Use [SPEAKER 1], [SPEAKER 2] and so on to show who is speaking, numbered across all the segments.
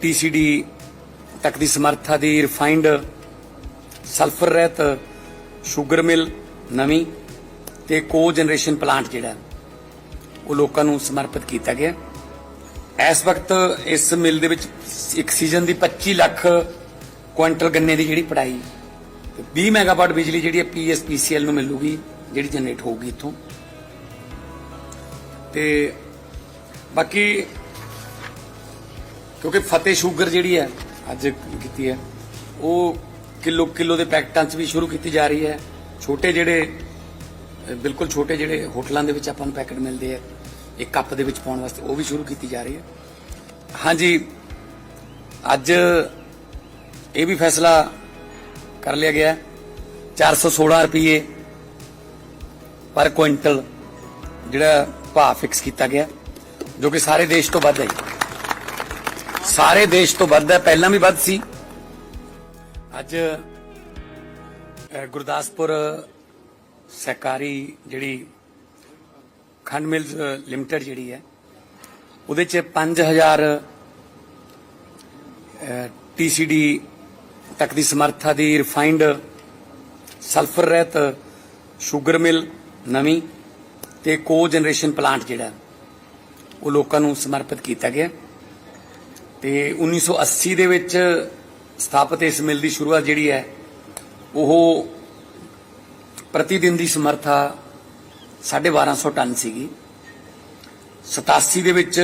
[SPEAKER 1] ਟੀਸੀਡੀ ਤੱਕ ਦੀ ਸਮਰੱਥਾ ਦੀ ਰਿਫਾਈਨਡ ਸਲਫਰ ਰਹਿਤ ਸ਼ੂਗਰ ਮਿਲ ਨਵੀਂ ਤੇ ਕੋ ਜਨਰੇਸ਼ਨ ਪਲਾਂਟ ਜਿਹੜਾ ਉਹ ਲੋਕਾਂ ਨੂੰ ਸਮਰਪਿਤ ਕੀਤਾ ਗਿਆ। ਇਸ ਵਕਤ ਇਸ ਮਿਲ ਦੇ ਵਿੱਚ ਇੱਕ ਸੀਜ਼ਨ ਦੀ 25 ਲੱਖ ਕੁਇੰਟਲ ਗੰਨੇ ਦੀ ਜਿਹੜੀ ਪੜਾਈ ਤੇ 20 ਮੈਗਾਵਾਟ ਬਿਜਲੀ ਜਿਹੜੀ ਹੈ ਪੀਐਸਪੀਸੀਐਲ ਨੂੰ ਮਿਲੂਗੀ, ਜਿਹੜੀ ਜਨਰੇਟ ਹੋਊਗੀ ਇੱਥੋਂ। ਤੇ ਬਾਕੀ ਕਿਉਂਕਿ ਫਤਿਹ ਸ਼ੂਗਰ ਜਿਹੜੀ ਹੈ, ਅੱਜ ਕੀਤੀ ਹੈ, ਉਹ ਕਿਲੋ ਕਿਲੋ ਦੇ ਪੈਕਟਾਂ 'ਚ ਵੀ ਸ਼ੁਰੂ ਕੀਤੀ ਜਾ ਰਹੀ ਹੈ ਛੋਟੇ ਜਿਹੜੇ, ਬਿਲਕੁਲ ਛੋਟੇ ਜਿਹੜੇ ਹੋਟਲਾਂ ਦੇ ਵਿੱਚ ਆਪਾਂ ਨੂੰ ਪੈਕਟ ਮਿਲਦੇ ਆ ਇੱਕ ਕੱਪ ਦੇ ਵਿੱਚ ਪਾਉਣ ਵਾਸਤੇ, ਉਹ ਵੀ ਸ਼ੁਰੂ ਕੀਤੀ ਜਾ ਰਹੀ ਹੈ ਹਾਂਜੀ, ਅੱਜ ਇਹ ਵੀ ਫੈਸਲਾ ਕਰ ਲਿਆ ਗਿਆ ਹੈ। 416 ਰੁਪਏ ਪਰ ਕੁਇੰਟਲ ਜਿਹੜਾ ਭਾਅ ਫਿਕਸ ਕੀਤਾ ਗਿਆ, ਜੋ ਕਿ ਸਾਰੇ ਦੇਸ਼ ਤੋਂ ਵੱਧ ਹੈ ਸਾਰੇ ਦੇਸ਼ ਤੋਂ ਵੱਧ ਹੈ ਪਹਿਲਾਂ ਵੀ ਵੱਧ ਸੀ। ਅੱਜ ਗੁਰਦਾਸਪੁਰ ਸਹਿਕਾਰੀ ਜਿਹੜੀ ਖੰਡ ਮਿਲਸ ਲਿਮਟਿਡ ਜਿਹੜੀ ਹੈ, ਉਹਦੇ ਚ 5000 ਟੀਸੀਡੀ ਤੱਕ ਦੀ ਸਮਰੱਥਾ ਦੀ ਰਿਫਾਈਨਡ ਸਲਫਰ ਰਹਿਤ ਸ਼ੂਗਰ ਮਿਲ ਨਵੀਂ ਤੇ ਕੋ ਜਨਰੇਸ਼ਨ ਪਲਾਂਟ ਜਿਹੜਾ, ਉਹ ਲੋਕਾਂ ਨੂੰ ਸਮਰਪਿਤ ਕੀਤਾ ਗਿਆ। ਤੇ 1980 ਦੇ ਵਿੱਚ ਸਥਾਪਿਤ ਇਸ ਮਿਲ ਦੀ ਸ਼ੁਰੂਆਤ ਜਿਹੜੀ ਹੈ, ਉਹ ਪ੍ਰਤੀ ਦਿਨ ਦੀ ਸਮਰੱਥਾ 1250 ਟਨ ਸੀਗੀ। 87 ਦੇ ਵਿੱਚ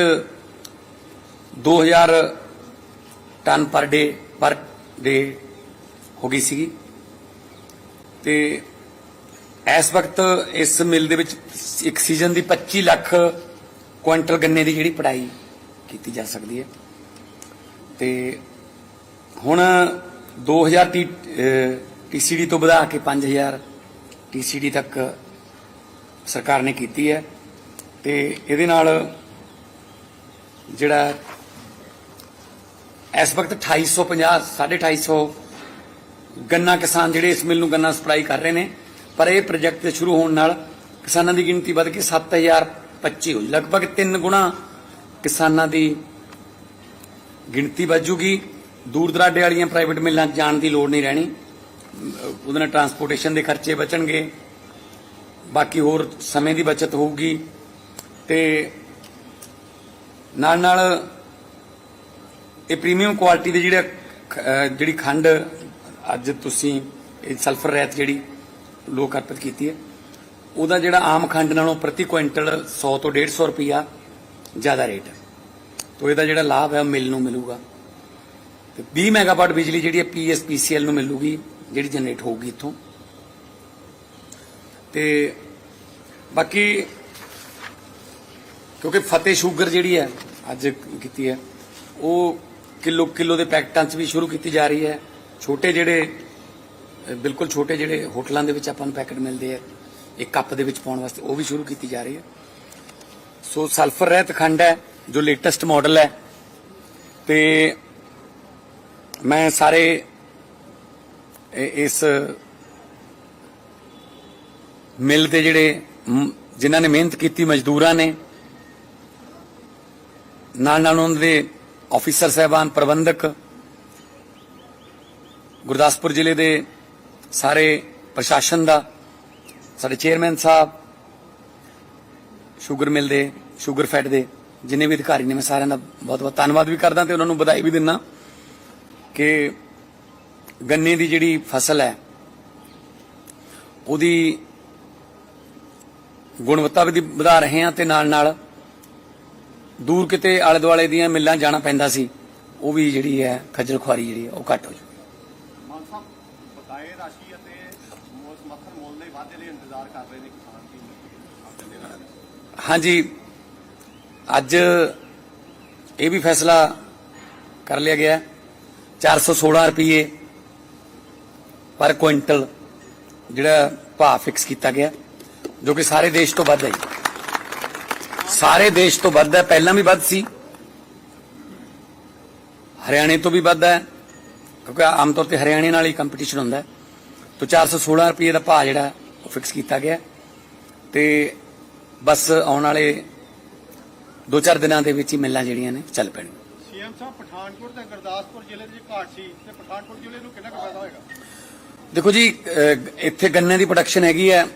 [SPEAKER 1] 2000 ਟਨ ਪਰ ਡੇ ਪਰ ਡੇ ਹੋ ਗਈ ਸੀਗੀ। ਤੇ ਇਸ ਵਕਤ ਇਸ ਮਿਲ ਦੇ ਵਿੱਚ ਇੱਕ ਸੀਜ਼ਨ ਦੀ 25 ਲੱਖ ਕੁਇੰਟਲ ਗੰਨੇ ਦੀ ਜਿਹੜੀ ਪੜਾਈ ਕੀਤੀ ਜਾ ਸਕਦੀ ਹੈ। ਤੇ ਹੁਣ 2000 ਟੀ ਟੀਸੀਡੀ ਤੋਂ ਵਧਾ ਕੇ 5000 ਟੀਸੀਡੀ ਤੱਕ ਸਰਕਾਰ ਨੇ ਕੀਤੀ ਹੈ ਤੇ ਇਹਦੇ ਨਾਲ ਜਿਹੜਾ ਇਸ ਵਕਤ 2850 250 ਗੰਨਾ ਕਿਸਾਨ ਜਿਹੜੇ ਇਸ ਮਿਲ ਨੂੰ ਗੰਨਾ ਸਪਲਾਈ ਕਰ ਰਹੇ ਨੇ ਪਰ ਇਹ ਪ੍ਰੋਜੈਕਟ ਦੇ ਸ਼ੁਰੂ ਹੋਣ ਨਾਲ ਕਿਸਾਨਾਂ ਦੀ ਗਿਣਤੀ ਵੱਧ ਕੇ 7025 ਹੋ ਜਾਊ। ਲਗਭਗ 3 ਗੁਣਾ ਕਿਸਾਨਾਂ ਦੀ ਗਿਣਤੀ ਵੱਜੂਗੀ। ਦੂਰ ਦਰਾਡੇ ਵਾਲੀਆਂ ਪ੍ਰਾਈਵੇਟ ਮਿਲਾਂ 'ਚ ਜਾਣ ਦੀ ਲੋੜ ਨਹੀਂ ਰਹਿਣੀ। ਉਹਦੇ ਨਾਲ ਟਰਾਂਸਪੋਰਟੇਸ਼ਨ ਦੇ ਖਰਚੇ ਬਚਣਗੇ। ਬਾਕੀ ਹੋਰ ਸਮੇਂ ਦੀ ਬਚਤ ਹੋਊਗੀ। ਤੇ ਨਾਲ ਨਾਲ ਇਹ ਪ੍ਰੀਮੀਅਮ ਕੁਆਲਿਟੀ ਦੇ ਜਿਹੜੇ ਜਿਹੜੀ ਖੰਡ ਅੱਜ ਤੁਸੀਂ ਇਹ ਸਲਫਰ ਰਹਿਤ ਜਿਹੜੀ ਲੋਕ ਅਰਪਿਤ ਕੀਤੀ ਹੈ, ਉਹਦਾ ਜਿਹੜਾ ਆਮ ਖੰਡ ਨਾਲੋਂ ਪ੍ਰਤੀ ਕੁਇੰਟਲ 100 ਤੋਂ 150 ਰੁਪਿਆ ਜ਼ਿਆਦਾ ਰੇਟ ਹੈ। ਤੋ ਇਹਦਾ ਜਿਹੜਾ ਲਾਭ ਹੈ ਉਹ ਮਿਲ ਨੂੰ ਮਿਲੂਗਾ। ਤੇ 20 ਮੈਗਾਵਾਟ ਬਿਜਲੀ ਜਿਹੜੀ ਹੈ ਪੀਐਸਪੀਸੀਐਲ ਨੂੰ ਮਿਲੂਗੀ, ਜਿਹੜੀ ਜਨਰੇਟ ਹੋਊਗੀ ਇੱਥੋਂ। ਤੇ ਬਾਕੀ ਕਿਉਂਕਿ ਫਤਿਹ ਸ਼ੂਗਰ ਜਿਹੜੀ ਹੈ, ਅੱਜ ਕੀਤੀ ਹੈ, ਉਹ ਕਿਲੋ ਕਿਲੋ ਦੇ ਪੈਕਟਾਂ 'ਚ ਵੀ ਸ਼ੁਰੂ ਕੀਤੀ ਜਾ ਰਹੀ ਹੈ। ਛੋਟੇ ਜਿਹੜੇ, ਬਿਲਕੁਲ ਛੋਟੇ ਜਿਹੜੇ ਹੋਟਲਾਂ ਦੇ ਵਿੱਚ ਆਪਾਂ ਨੂੰ ਪੈਕਟ ਮਿਲਦੇ ਆ ਇੱਕ ਕੱਪ ਦੇ ਵਿੱਚ ਪਾਉਣ ਵਾਸਤੇ ਉਹ ਵੀ ਸ਼ੁਰੂ ਕੀਤੀ ਜਾ ਰਹੀ ਹੈ। ਸੋ ਸਲਫਰ ਰਹਿਤ ਖੰਡ ਹੈ ਜੋ ਲੇਟੈਸਟ ਮਾਡਲ ਹੈ ਤੇ ਮੈਂ ਸਾਰੇ ਇਸ ਮਿਲ ਦੇ ਜਿਹੜੇ ਜਿਨ੍ਹਾਂ ਨੇ ਮਿਹਨਤ ਕੀਤੀ, ਮਜ਼ਦੂਰਾਂ ਨੇ ਨਾਲ ਨਾਲ ਉਹਨਾਂ ਦੇ ਆਫੀਸਰ ਸਹਿਬਾਨ, ਪ੍ਰਬੰਧਕ, ਗੁਰਦਾਸਪੁਰ ਜ਼ਿਲ੍ਹੇ ਦੇ ਸਾਰੇ ਪ੍ਰਸ਼ਾਸਨ ਦਾ, ਸਾਡੇ ਚੇਅਰਮੈਨ ਸਾਹਿਬ ਸ਼ੂਗਰ ਮਿਲ ਦੇ ਸ਼ੂਗਰ ਫੈਟ ਦੇ ਜਿੰਨੇ ਵੀ ਅਧਿਕਾਰੀ ਨੇ ਮੈਂ ਸਾਰਿਆਂ ਦਾ ਬਹੁਤ ਬਹੁਤ ਧੰਨਵਾਦ ਵੀ ਕਰਦਾ ਤੇ ਉਹਨਾਂ ਨੂੰ ਵਧਾਈ ਵੀ ਦਿੰਦਾ ਕਿ ਗੰਨੇ ਦੀ ਜਿਹੜੀ ਫਸਲ ਹੈ ਉਹਦੀ ਗੁਣਵੱਤਾ ਵੀ ਵਧਾ ਰਹੇ ਹਾਂ ਤੇ ਨਾਲ ਨਾਲ ਦੂਰ ਕਿਤੇ ਆਲੇ ਦੁਆਲੇ ਦੀਆਂ ਮਿੱਲਾਂ ਜਾਣਾ ਪੈਂਦਾ ਸੀ ਉਹ ਵੀ ਜਿਹੜੀ ਹੈ ਖੱਜਲ ਖੁਆਰੀ ਜਿਹੜੀ ਉਹ ਘੱਟ ਹੋ ਜੂ
[SPEAKER 2] ਸਭ ਬਕਾਏ ਰਾਸ਼ੀ ਅਤੇ ਮੁੱਲ- ਸਮਰਥਨ ਮੁੱਲ ਦੇ ਵਾਧੇ ਲਈ ਇੰਤਜ਼ਾਰ ਕਰ ਰਹੇ ਨੇ ਕਿਸਾਨ ਕੀ ਆਪਣੇ ਦੇ ਨਾਲ
[SPEAKER 1] ਹਾਂਜੀ ਅੱਜ ਇਹ ਵੀ ਫੈਸਲਾ ਕਰ ਲਿਆ ਗਿਆ 416 ਰੁਪਏ ਪਰ ਕੁਇੰਟਲ ਜਿਹੜਾ ਭਾਅ ਫਿਕਸ ਕੀਤਾ ਗਿਆ, ਜੋ ਕਿ ਸਾਰੇ ਦੇਸ਼ ਤੋਂ ਵੱਧ ਹੈ ਸਾਰੇ ਦੇਸ਼ ਤੋਂ ਵੱਧ ਹੈ, ਪਹਿਲਾਂ ਵੀ ਵੱਧ ਸੀ। ਹਰਿਆਣੇ ਤੋਂ ਵੀ ਵੱਧ ਹੈ, ਕਿਉਂਕਿ ਆਮ ਤੌਰ ਤੇ ਹਰਿਆਣੇ ਨਾਲ ਹੀ ਕੰਪੀਟੀਸ਼ਨ ਹੁੰਦਾ ਹੈ। ਤੋਂ 416 ਰੁਪਏ ਦਾ ਭਾਅ ਜਿਹੜਾ ਉਹ ਫਿਕਸ ਕੀਤਾ ਗਿਆ। ਤੇ ਬਸ ਆਉਣ ਵਾਲੇ 2-4 ਦਿਨਾਂ ਦੇ ਵਿੱਚ ਹੀ ਮਿਲਾਂ ਜਿਹੜੀਆਂ ਨੇ ਚੱਲ ਪੈਣਗੀਆਂ।
[SPEAKER 2] ਸੀਐਮ ਸਾਹਿਬ ਪਠਾਨਕੋਟ ਤੇ ਗੁਰਦਾਸਪੁਰ ਜ਼ਿਲ੍ਹੇ ਦੇ ਘਾਟ ਸੀ ਤੇ ਪਠਾਨਕੋਟ ਜ਼ਿਲ੍ਹੇ ਨੂੰ ਕਿੰਨਾ ਕੁ ਫਾਇਦਾ ਹੋਏਗਾ?
[SPEAKER 1] ਦੇਖੋ ਜੀ ਇੱਥੇ ਗੰਨੇ ਦੀ ਪ੍ਰੋਡਕਸ਼ਨ ਹੈਗੀ ਹੈ।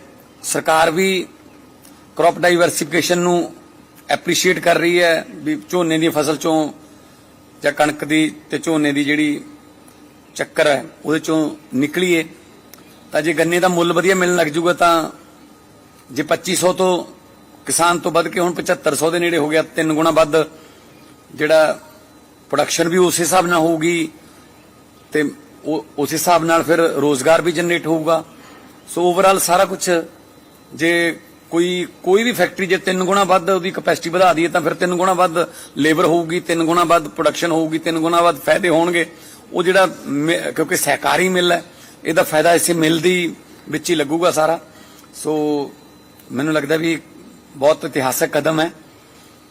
[SPEAKER 1] ਸਰਕਾਰ ਵੀ ਕ੍ਰੌਪ ਡਾਈਵਰਸਿਫਿਕੇਸ਼ਨ ਨੂੰ ਐਪਰੀਸ਼ੀਏਟ ਕਰ ਰਹੀ ਹੈ ਵੀ ਝੋਨੇ ਦੀ ਫਸਲ ਚੋਂ ਜਾਂ ਕਣਕ ਦੀ ਤੇ ਝੋਨੇ ਦੀ ਜਿਹੜੀ ਚੱਕਰ ਹੈ ਉਹਦੇ ਚੋਂ ਨਿਕਲੀਏ। ਤਾਂ ਜੇ ਗੰਨੇ ਦਾ ਮੁੱਲ ਵਧੀਆ ਮਿਲਣ ਲੱਗ ਜੂਗਾ ਤਾਂ ਜੇ 2500 ਤੋਂ ਕਿਸਾਨ ਤੋਂ ਵੱਧ ਕੇ ਹੁਣ 7500 ਦੇ ਨੇੜੇ ਹੋ ਗਿਆ, ਤਿੰਨ ਗੁਣਾ ਵੱਧ। ਜਿਹੜਾ ਪ੍ਰੋਡਕਸ਼ਨ ਵੀ ਉਸੇ ਹਿਸਾਬ ਨਾਲ ਹੋਊਗੀ ਤੇ ਉਸ ਹਿਸਾਬ ਨਾਲ ਫਿਰ ਰੋਜ਼ਗਾਰ ਵੀ ਜਨਰੇਟ ਹੋਊਗਾ। ਸੋ ਓਵਰਆਲ ਸਾਰਾ ਕੁਝ ਜੇ ਕੋਈ ਕੋਈ ਵੀ ਫੈਕਟਰੀ ਜੇ ਤਿੰਨ ਗੁਣਾ ਵੱਧ ਉਹਦੀ ਕਪੈਸਿਟੀ ਵਧਾ ਦਈਏ ਤਾਂ ਫਿਰ ਤਿੰਨ ਗੁਣਾ ਵੱਧ ਲੇਬਰ ਹੋਊਗੀ, ਤਿੰਨ ਗੁਣਾ ਵੱਧ ਪ੍ਰੋਡਕਸ਼ਨ ਹੋਊਗੀ, ਤਿੰਨ ਗੁਣਾ ਵੱਧ ਫਾਇਦੇ ਹੋਣਗੇ। ਉਹ ਜਿਹੜਾ ਮਿ- ਕਿਉਂਕਿ ਸਹਿਕਾਰੀ ਮਿਲ ਹੈ, ਇਹਦਾ ਫਾਇਦਾ ਇਸੇ ਮਿਲ ਦੀ ਵਿੱਚ ਹੀ ਲੱਗੂਗਾ ਸਾਰਾ। ਸੋ ਮੈਨੂੰ ਲੱਗਦਾ ਵੀ ਬਹੁਤ ਇਤਿਹਾਸਕ ਕਦਮ ਹੈ।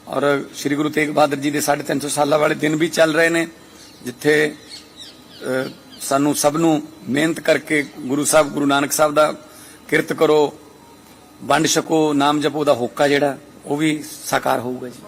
[SPEAKER 1] ਔਰ ਸ੍ਰੀ ਗੁਰੂ ਤੇਗ ਬਹਾਦਰ ਜੀ ਦੇ 350 ਸਾਲਾਂ ਵਾਲੇ ਦਿਨ ਵੀ ਚੱਲ ਰਹੇ ਨੇ, ਜਿੱਥੇ ਸਾਨੂੰ ਸਭ ਨੂੰ ਮਿਹਨਤ ਕਰਕੇ ਗੁਰੂ ਸਾਹਿਬ, ਗੁਰੂ ਨਾਨਕ ਸਾਹਿਬ ਦਾ ਕਿਰਤ ਕਰੋ, ਵੰਡ ਛਕੋ, ਨਾਮ ਜਪੋ ਦਾ ਹੋਕਾ ਜਿਹੜਾ, ਉਹ ਵੀ ਸਾਕਾਰ ਹੋਊਗਾ ਜੀ।